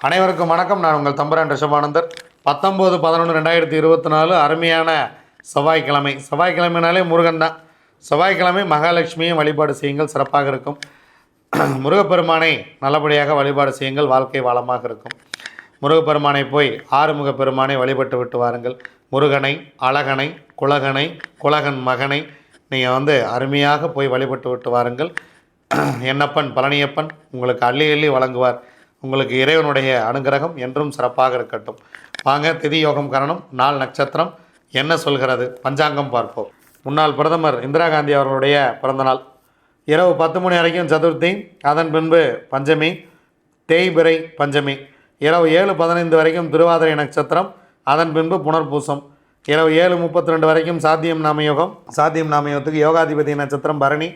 அனைவருக்கும் வணக்கம். நான் உங்கள் தம்பரான் ரிஷபானந்தர் பத்தொம்போது பதினொன்று ரெண்டாயிரத்தி இருபத்தி நாலு அருமையான செவ்வாய்க்கிழமை. செவ்வாய்க்கிழமைனாலே முருகன் தான். செவ்வாய்க்கிழமை மகாலட்சுமியும் வழிபாடு செய்யுங்கள். சிறப்பாக இருக்கும். முருகப்பெருமானை நல்லபடியாக வழிபாடு செய்யுங்கள். வாழ்க்கை வளமாக இருக்கும். முருகப்பெருமானை போய் ஆறுமுக பெருமானை வழிபட்டு விட்டு வாருங்கள். முருகனை அழகனை குலகனை குலகன் மகனை நீங்கள் வந்து அருமையாக போய் வழிபட்டு விட்டு வாருங்கள். என்னப்பன் பழனியப்பன் உங்களுக்கு அள்ளி அள்ளி வழங்குவார். உங்களுக்கு இறைவனுடைய அனுகிரகம் என்றும் சிறப்பாக இருக்கட்டும். வாங்க திதி யோகம் கரணம் நாள் நட்சத்திரம் என்ன சொல்கிறது? பஞ்சாங்கம் பார்ப்போம். முன்னாள் பிரதமர் இந்திரா காந்தி அவர்களுடைய பிறந்தநாள் இரவு பத்து மணி வரைக்கும் சதுர்த்தி அதன் பின்பு பஞ்சமி தேய்பிறை பஞ்சமி. இரவு ஏழு பதினைந்து வரைக்கும் திருவாதிரை நட்சத்திரம் அதன் பின்பு புனர்பூசம். இரவு ஏழு முப்பத்தி ரெண்டு வரைக்கும் சாத்தியம் நாமயோகம். சாத்தியம் நாமயோகத்துக்கு யோகாதிபதி நட்சத்திரம் பரணி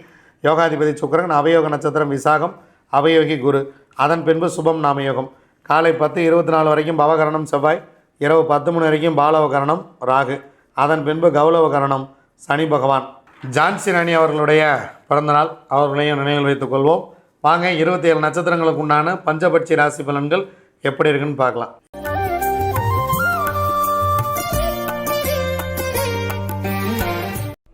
யோகாதிபதி சுக்கரன் அவயோக நட்சத்திரம் விசாகம் அவயோகி குரு. அதன் பின்பு சுபம் நாமயோகம். காலை பத்து இருபத்தி நாலு வரைக்கும் பவகரணம் செவ்வாய் இரவு பத்து மணி வரைக்கும் பாலவகரணம் ராகு. அதன் பின்பு கௌலவகரணம் சனி பகவான். ஜான்சி ராணி அவர்களுடைய பிறந்தநாள் அவர்களையும் நினைவில் வைத்துக் கொள்வோம். வாங்க இருபத்தி ஏழு நட்சத்திரங்களுக்கு உண்டான பஞ்சபட்சி ராசி பலன்கள் எப்படி இருக்குன்னு பார்க்கலாம்.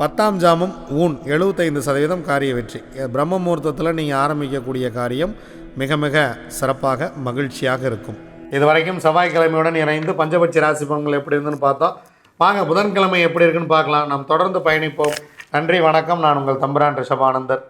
பத்தாம் ஜாமம் ஊன் எழுபத்தைந்து சதவீதம் காரிய வெற்றி. பிரம்ம முகூர்த்தத்தில் நீங்கள் ஆரம்பிக்கக்கூடிய காரியம் மிக மிக சிறப்பாக மகிழ்ச்சியாக இருக்கும். இது வரைக்கும் செவ்வாய்க்கிழமையுடன் இணைந்து பஞ்சபட்சி ராசி பலன்கள் எப்படி இருந்துன்னு பார்த்தோம். வாங்க புதன்கிழமை எப்படி இருக்குன்னு பார்க்கலாம். நாம் தொடர்ந்து பயணிப்போம். நன்றி வணக்கம். நான் உங்கள் தம்பரான் ரிஷபானந்தர்.